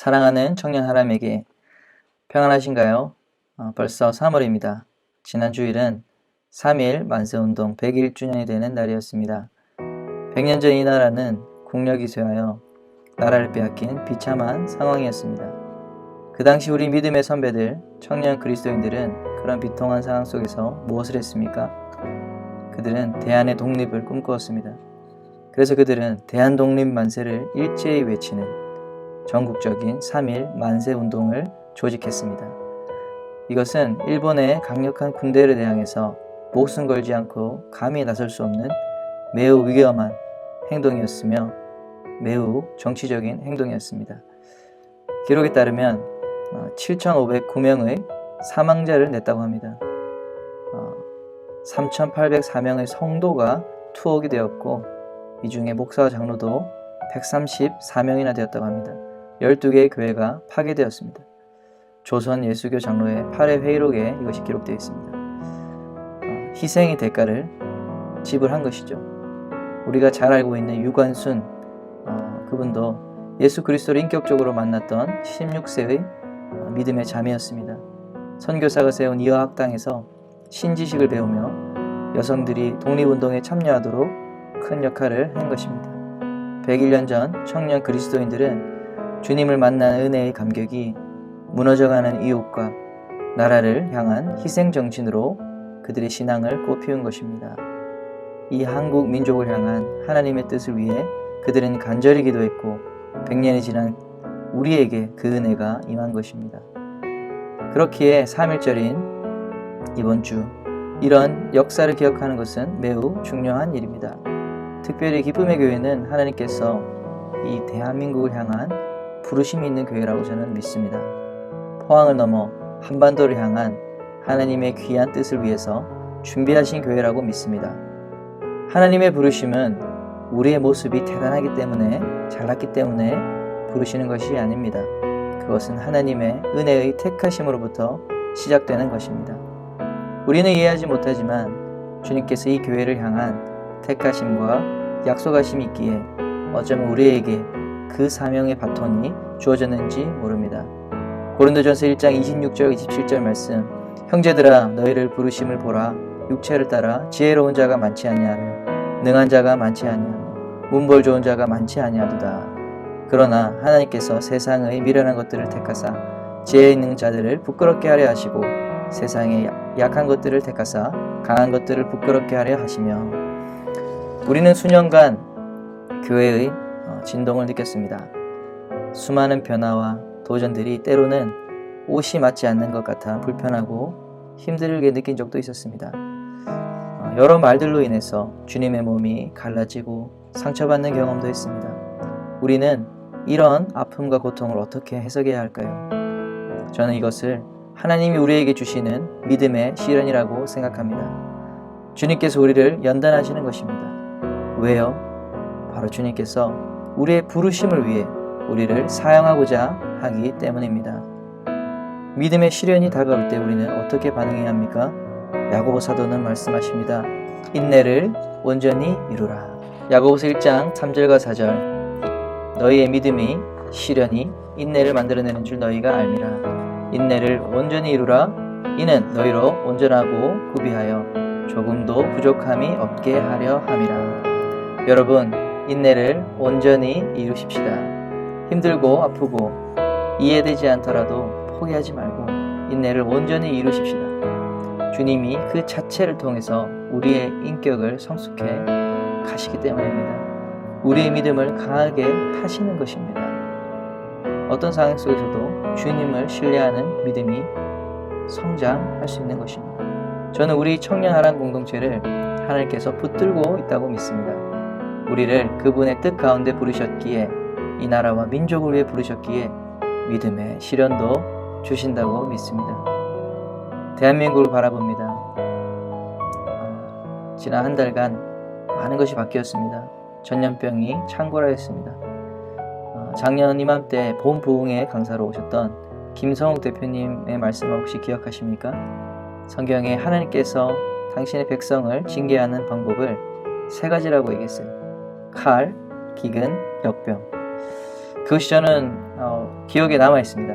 사랑하는 청년 하람에게 평안하신가요? 어, 벌써 3월입니다. 지난 주일은 3일 만세운동 101주년이 되는 날이었습니다. 100년 전 이 나라는 국력이 쇠하여 나라를 빼앗긴 비참한 상황이었습니다. 그 당시 우리 믿음의 선배들, 청년 그리스도인들은 그런 비통한 상황 속에서 무엇을 했습니까? 그들은 대한의 독립을 꿈꾸었습니다. 그래서 그들은 대한 독립 만세를 일제히 외치는 전국적인 3일 만세 운동을 조직했습니다. 이것은 일본의 강력한 군대를 대항해서 목숨 걸지 않고 감히 나설 수 없는 매우 위험한 행동이었으며 매우 정치적인 행동이었습니다. 기록에 따르면 7,509명의 사망자를 냈다고 합니다. 3,804명의 성도가 투옥이 되었고 이 중에 목사와 장로도 134명이나 되었다고 합니다. 12개의 교회가 파괴되었습니다. 조선 예수교 장로의 8회 회의록에 이것이 기록되어 있습니다. 어, 희생의 대가를 지불한 것이죠. 우리가 잘 알고 있는 유관순 어, 그분도 예수 그리스도를 인격적으로 만났던 16세의 어, 믿음의 자매였습니다. 선교사가 세운 이화학당에서 신지식을 배우며 여성들이 독립운동에 참여하도록 큰 역할을 한 것입니다. 101년 전 청년 그리스도인들은 주님을 만난 은혜의 감격이 무너져가는 이웃과 나라를 향한 희생 정신으로 그들의 신앙을 꽃피운 것입니다. 이 한국 민족을 향한 하나님의 뜻을 위해 그들은 간절히 기도했고 100년이 지난 우리에게 그 은혜가 임한 것입니다. 그렇기에 3일절인 이번 주 이런 역사를 기억하는 것은 매우 중요한 일입니다. 특별히 기쁨의 교회는 하나님께서 이 대한민국을 향한 부르심이 있는 교회라고 저는 믿습니다. 포항을 넘어 한반도를 향한 하나님의 귀한 뜻을 위해서 준비하신 교회라고 믿습니다. 하나님의 부르심은 우리의 모습이 대단하기 때문에 잘났기 때문에 부르시는 것이 아닙니다. 그것은 하나님의 은혜의 택하심으로부터 시작되는 것입니다. 우리는 이해하지 못하지만 주님께서 이 교회를 향한 택하심과 약속하심이 있기에 어쩌면 우리에게 그 사명의 바톤이 주어졌는지 모릅니다. 고린도전서 1장 26절 27절 말씀 형제들아 너희를 부르심을 보라 육체를 따라 지혜로운 자가 많지 아니하며 능한 자가 많지 아니하며 문벌 좋은 자가 많지 아니하도다. 그러나 하나님께서 세상의 미련한 것들을 택하사 지혜 있는 자들을 부끄럽게 하려 하시고 세상의 약한 것들을 택하사 강한 것들을 부끄럽게 하려 하시며 우리는 수년간 교회의 어, 진동을 느꼈습니다. 수많은 변화와 도전들이 때로는 옷이 맞지 않는 것 같아 불편하고 힘들게 느낀 적도 있었습니다. 어, 여러 말들로 인해서 주님의 몸이 갈라지고 상처받는 경험도 했습니다. 우리는 이런 아픔과 고통을 어떻게 해석해야 할까요? 저는 이것을 하나님이 우리에게 주시는 믿음의 시련이라고 생각합니다. 주님께서 우리를 연단하시는 것입니다. 왜요? 바로 주님께서 우리의 부르심을 위해 우리를 사용하고자 하기 때문입니다. 믿음의 시련이 다가올 때 우리는 어떻게 반응해야 합니까? 야고보 사도는 말씀하십니다. 인내를 온전히 이루라. 야고보서 1장 3절과 4절 너희의 믿음이 시련이 인내를 만들어내는 줄 너희가 알미라. 인내를 온전히 이루라. 이는 너희로 온전하고 구비하여 조금도 부족함이 없게 하려 함이라. 여러분, 인내를 온전히 이루십시다. 힘들고 아프고 이해되지 않더라도 포기하지 말고 인내를 온전히 이루십시다. 주님이 그 자체를 통해서 우리의 인격을 성숙해 가시기 때문입니다. 우리의 믿음을 강하게 하시는 것입니다. 어떤 상황 속에서도 주님을 신뢰하는 믿음이 성장할 수 있는 것입니다. 저는 우리 청년 하란 공동체를 하나님께서 붙들고 있다고 믿습니다. 우리를 그분의 뜻 가운데 부르셨기에 이 나라와 민족을 위해 부르셨기에 믿음의 시련도 주신다고 믿습니다. 대한민국을 바라봅니다. 어, 지난 한 달간 많은 것이 바뀌었습니다. 전염병이 창궐하였습니다. 어, 작년 이맘때 봄 부흥회 강사로 오셨던 김성욱 대표님의 말씀을 혹시 기억하십니까? 성경에 하나님께서 당신의 백성을 징계하는 방법을 세 가지라고 얘기했어요. 칼, 기근, 역병. 그것이 저는 어, 기억에 남아 있습니다.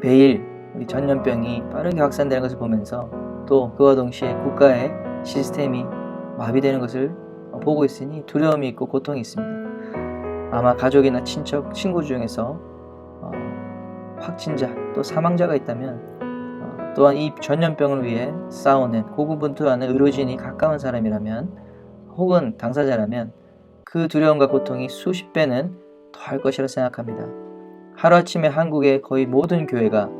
매일 우리 전염병이 빠르게 확산되는 것을 보면서 또 그와 동시에 국가의 시스템이 마비되는 것을 어, 보고 있으니 두려움이 있고 고통이 있습니다. 아마 가족이나 친척, 친구 중에서 어, 확진자 또 사망자가 있다면 어, 또한 이 전염병을 위해 싸우는 고군분투하는 의료진이 가까운 사람이라면 혹은 당사자라면 그 두려움과 고통이 수십 배는 더할 것이라 생각합니다. 하루아침에 한국의 거의 모든 교회가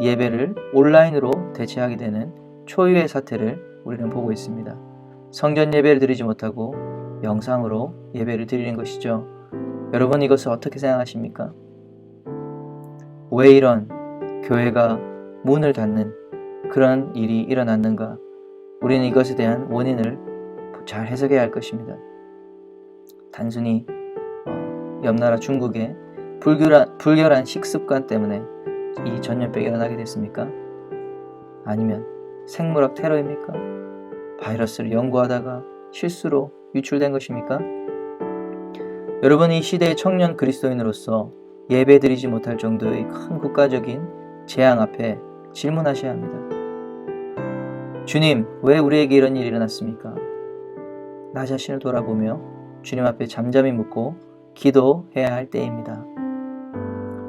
예배를 온라인으로 대체하게 되는 초유의 사태를 우리는 보고 있습니다. 성전 예배를 드리지 못하고 영상으로 예배를 드리는 것이죠. 여러분 이것을 어떻게 생각하십니까? 왜 이런 교회가 문을 닫는 그런 일이 일어났는가? 우리는 이것에 대한 원인을 잘 해석해야 할 것입니다. 단순히 어, 옆나라 중국의 불결한, 불결한 식습관 때문에 이 전염병이 일어나게 됐습니까? 아니면 생물학 테러입니까? 바이러스를 연구하다가 실수로 유출된 것입니까? 여러분 이 시대의 청년 그리스도인으로서 예배드리지 못할 정도의 큰 국가적인 재앙 앞에 질문하셔야 합니다. 주님, 왜 우리에게 이런 일이 일어났습니까? 나 자신을 돌아보며 주님 앞에 잠잠히 묻고 기도해야 할 때입니다.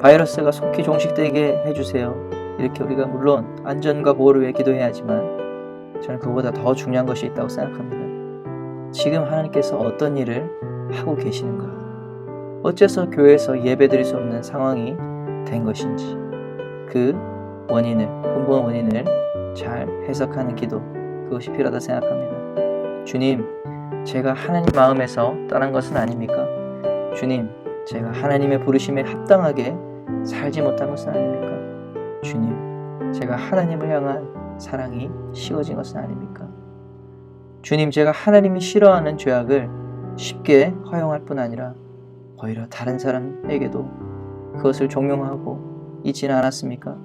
바이러스가 속히 종식되게 해주세요. 이렇게 우리가 물론 안전과 보호를 위해 기도해야 하지만 저는 그보다 더 중요한 것이 있다고 생각합니다. 지금 하나님께서 어떤 일을 하고 계시는가? 어째서 교회에서 예배드릴 수 없는 상황이 된 것인지 그 원인을 근본 원인을 잘 해석하는 기도 그것이 필요하다 생각합니다. 주님, 제가 하나님 마음에서 떠난 것은 아닙니까? 주님, 제가 하나님의 부르심에 합당하게 살지 못한 것은 아닙니까? 주님, 제가 하나님을 향한 사랑이 식어진 것은 아닙니까? 주님, 제가 하나님이 싫어하는 죄악을 쉽게 허용할 뿐 아니라 오히려 다른 사람에게도 그것을 종용하고 있지는 않았습니까?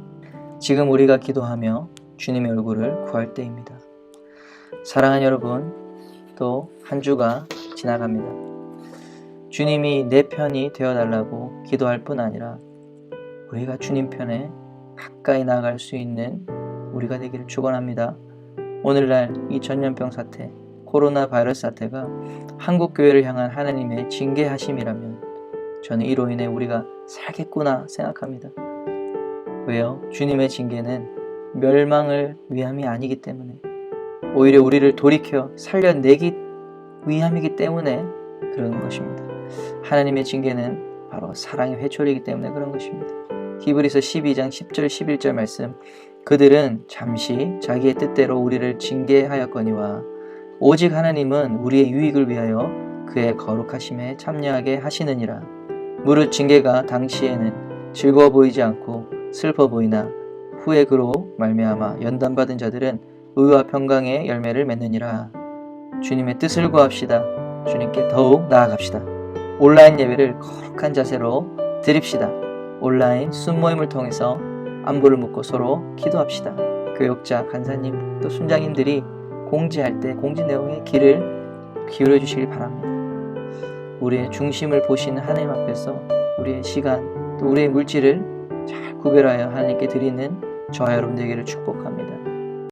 지금 우리가 기도하며 주님의 얼굴을 구할 때입니다. 사랑하는 여러분, 또 한 주가 지나갑니다. 주님이 내 편이 되어 달라고 기도할 뿐 아니라 우리가 주님 편에 가까이 나아갈 수 있는 우리가 되기를 축원합니다. 오늘날 이 전염병 사태, 코로나 바이러스 사태가 한국 교회를 향한 하나님의 징계하심이라면 저는 이로 인해 우리가 살겠구나 생각합니다. 왜요? 주님의 징계는 멸망을 위함이 아니기 때문에 오히려 우리를 돌이켜 살려내기 위함이기 때문에 그런 것입니다. 하나님의 징계는 바로 사랑의 회초리이기 때문에 그런 것입니다. 히브리서 12장 10절 11절 말씀 그들은 잠시 자기의 뜻대로 우리를 징계하였거니와 오직 하나님은 우리의 유익을 위하여 그의 거룩하심에 참여하게 하시느니라. 무릇 징계가 당시에는 즐거워 보이지 않고 슬퍼 보이나 후에 그로 말미암아 연단받은 자들은 의와 평강의 열매를 맺느니라. 주님의 뜻을 구합시다. 주님께 더욱 나아갑시다. 온라인 예배를 거룩한 자세로 드립시다. 온라인 순모임을 통해서 안부를 묻고 서로 기도합시다. 교역자, 간사님, 또 순장님들이 공지할 때 공지 내용에 귀를 기울여 주시기 바랍니다. 우리의 중심을 보시는 하나님 앞에서 우리의 시간, 또 우리의 물질을 잘 구별하여 하나님께 드리는 저와 여러분 되기를 축복합니다.